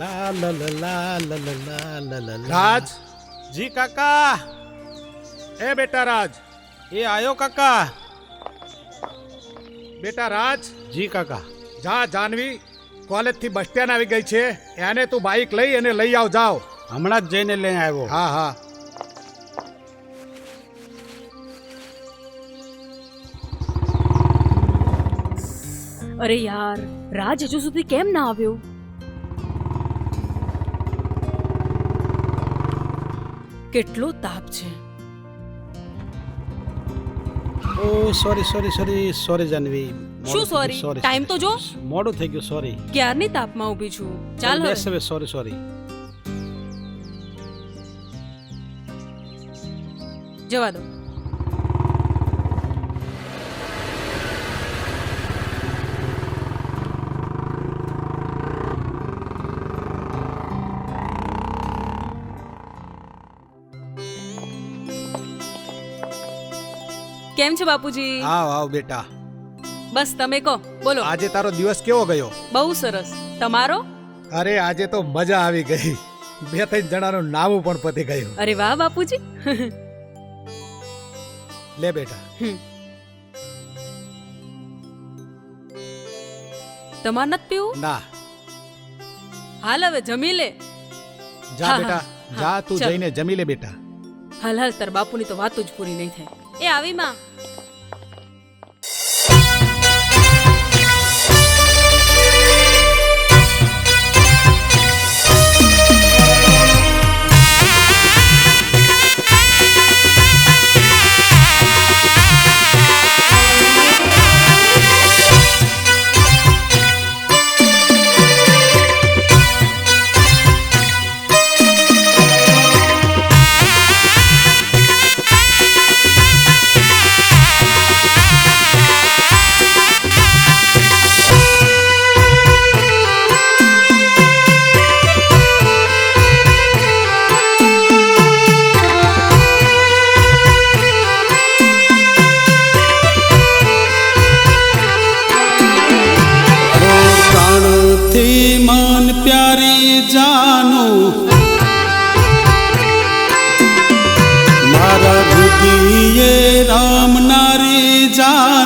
લા લા લા લા લા લા લા લા. રાજ જી કાકા એ બેટા રાજ એ આયો કાકા બેટા રાજ જી કાકા જા જાનવી કોલેજથી બસ સ્ટેન્ડ આવી ગઈ છે એને તું બાઈક લઈ અને લઈ આવ જાવ હમણાં જ જઈને લઈ આવ્યો હા હા અરે યાર રાજ હજુ સુધી કેમ ના આવ્યો કેટલો તાપ છે. ઓ sorry sorry sorry sorry Janvi. શું સોરી ટાઈમ તો જો. મોડું થઈ ગયું સોરી ક્યારની તાપમાં ઊભી છું? ચાલ હવે. હવે સોરી સોરી જવા દો. કેમ છો બાપુજી? આવ આવ બેટા. બસ તમે કહો બોલો. આજે તારો દિવસ કેવો ગયો? બહુ સરસ. તમારો? અરે આજે તો મજા આવી ગઈ. બે ત્રણ જણાનું નામું પણ પતી ગયું. અરે વાહ બાપુજી. લે બેટા. તમાર નત પીવું? ના. હાલ હવે જમી લે. જા બેટા. જા તું જઈને જમી લે બેટા. હાલ હાલ તાર બાપુની તો વાત જ પૂરી નહીં થાય. એ આવી માં.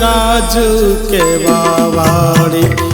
રાજ કે વાળી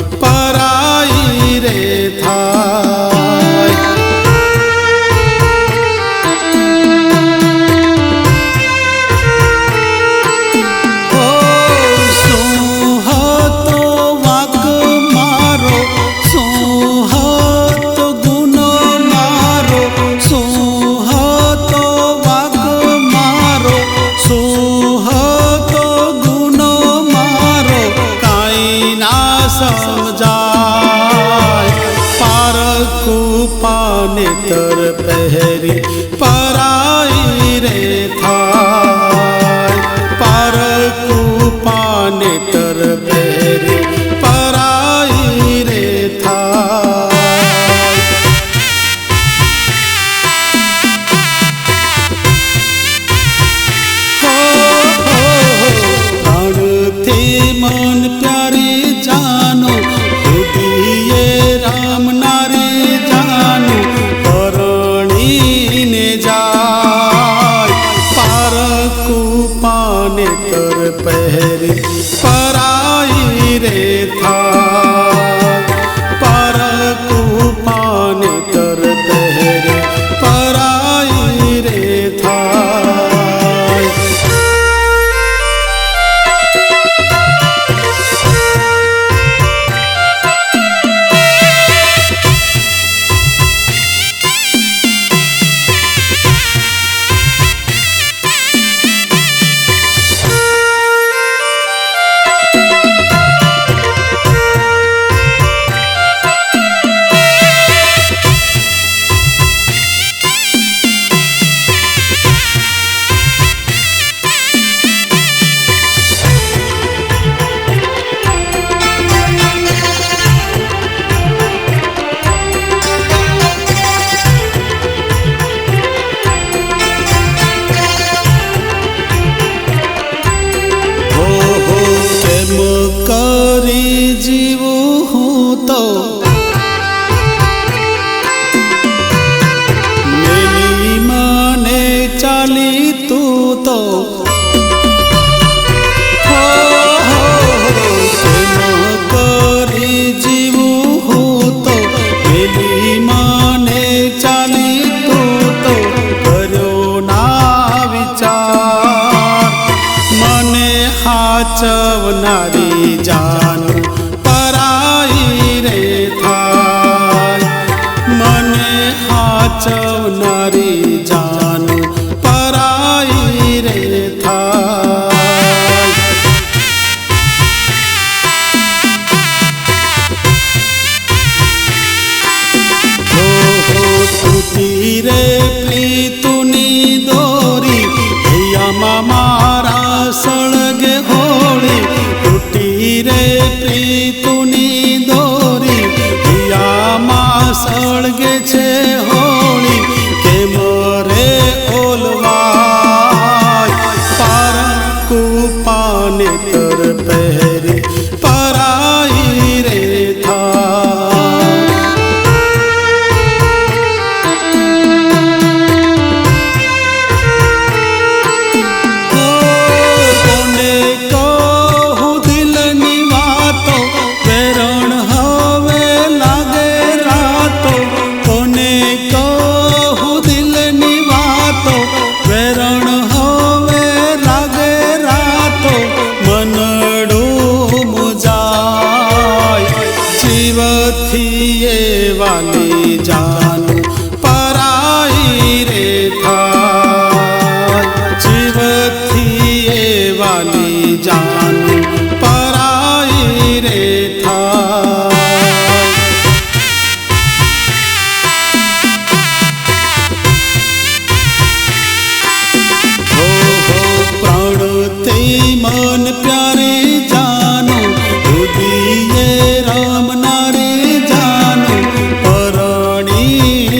હાચવનારી જા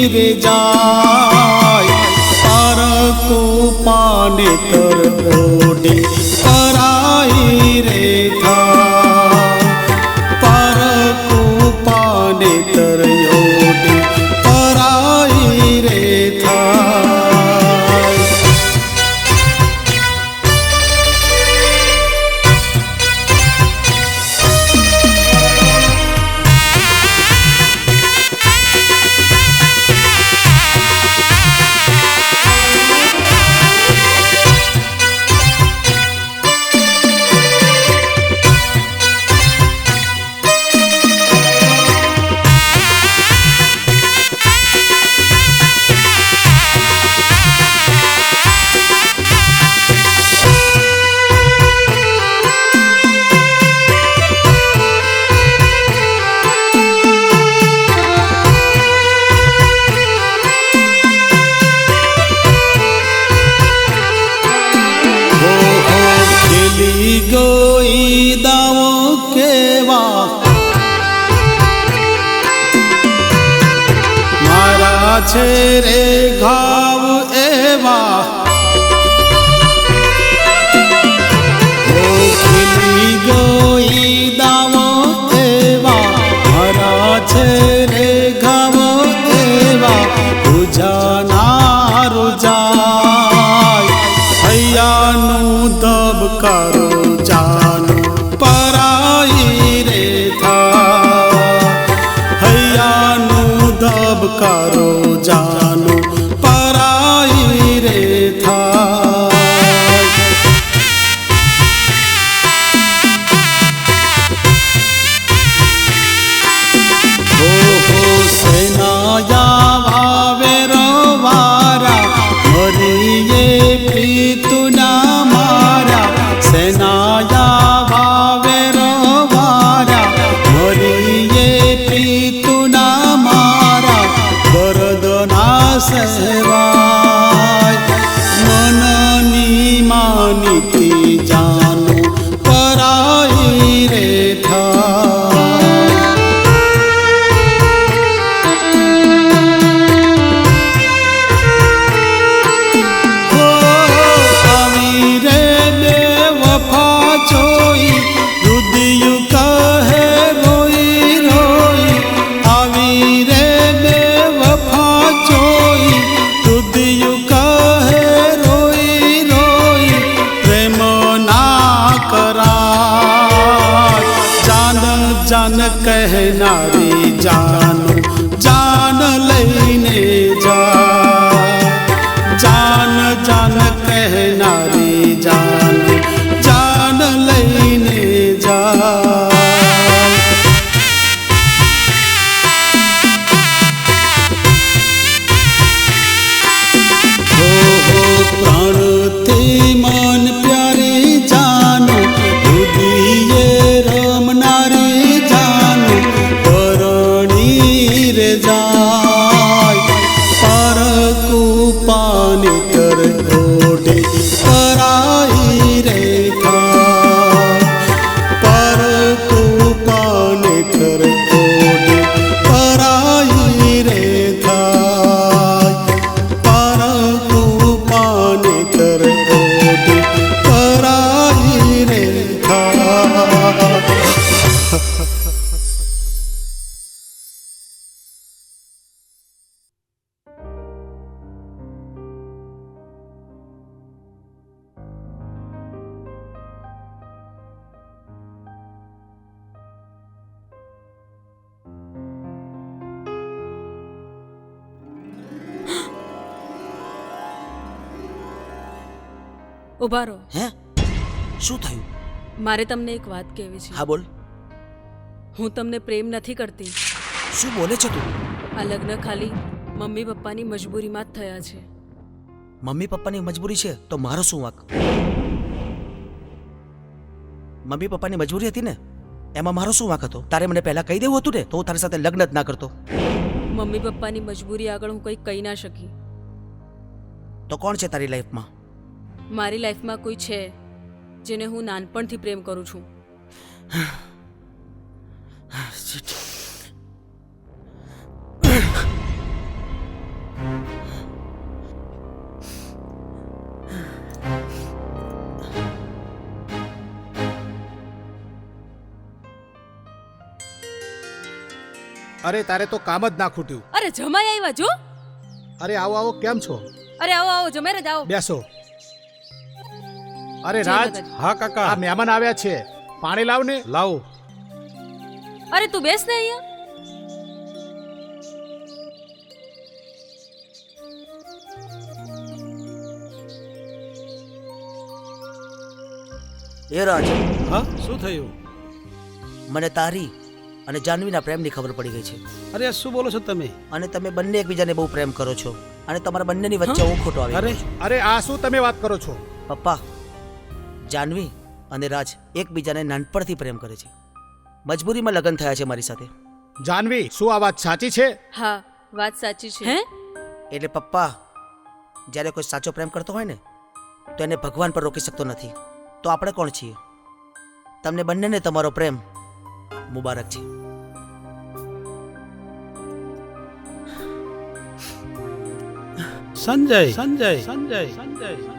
ফিরে যায়। তারা কো পানে তর ওডে છે રે ઘાવ એવા নারী ઊભા રહો. હે? શું થયું? મારે તમને એક વાત કહેવી છે. હા બોલ. હું તમને પ્રેમ નથી કરતી. શું બોલે છે તું? આ લગ્ન ખાલી મમ્મી પપ્પાની મજબૂરીમાં જ થયા છે. મમ્મી પપ્પાની મજબૂરી છે? તો મારો શું વાંક? મમ્મી પપ્પાની મજબૂરી હતી ને? એમાં મારો શું વાંક હતો? તારે મને પહેલા કહી દેવું હતું ને? તો હું તારી સાથે લગ્ન જ ના કરતો. મમ્મી પપ્પાની મજબૂરી આગળ હું કંઈ કહી ના શકી. તો કોણ છે તારી લાઈફમાં મારી લાઈફમાં કોઈ છે જેને હું નાનપણથી પ્રેમ કરું છું. અરે તારે તો કામ જ ના ખૂટ્યું. અરે જમાઈ આવ્યા જો. અરે આવો આવો કેમ છો? અરે આવો આવો જમાઈ જ આવો બેસો. અરે રાજ હા કાકા. આ મહેમાન આવ્યા છે. પાણી લાવ ને. લાવ. અરે તું બેસ ને અહીંયા. એ રાજ હા શું થયું? મને તારી અને જાનવીના પ્રેમની ખબર પડી ગઈ છે. અરે શું બોલો છો તમે? અને તમે બંને એકબીજાને બહુ પ્રેમ કરો છો. અને તમારા બંનેની વચ્ચે હું? ખોટો આવ્યો અરે અરે આ શું તમે વાત કરો છો? પપ્પા જાનવી અને રાજ એકબીજાને નાનપણથી પ્રેમ કરે છે. મજબૂરીમાં લગ્ન થયા છે મારી સાથે. જાનવી શું આ વાત સાચી છે? હા વાત સાચી છે. હે? એટલે પપ્પા જ્યારે કોઈ સાચો પ્રેમ કરતો હોય ને તો એને ભગવાન પર રોકી શકતો નથી. તો આપણે કોણ છીએ? તમને બંનેને તમારો પ્રેમ મુબારક છે. સંજય. સંજય. સંજય. સંજય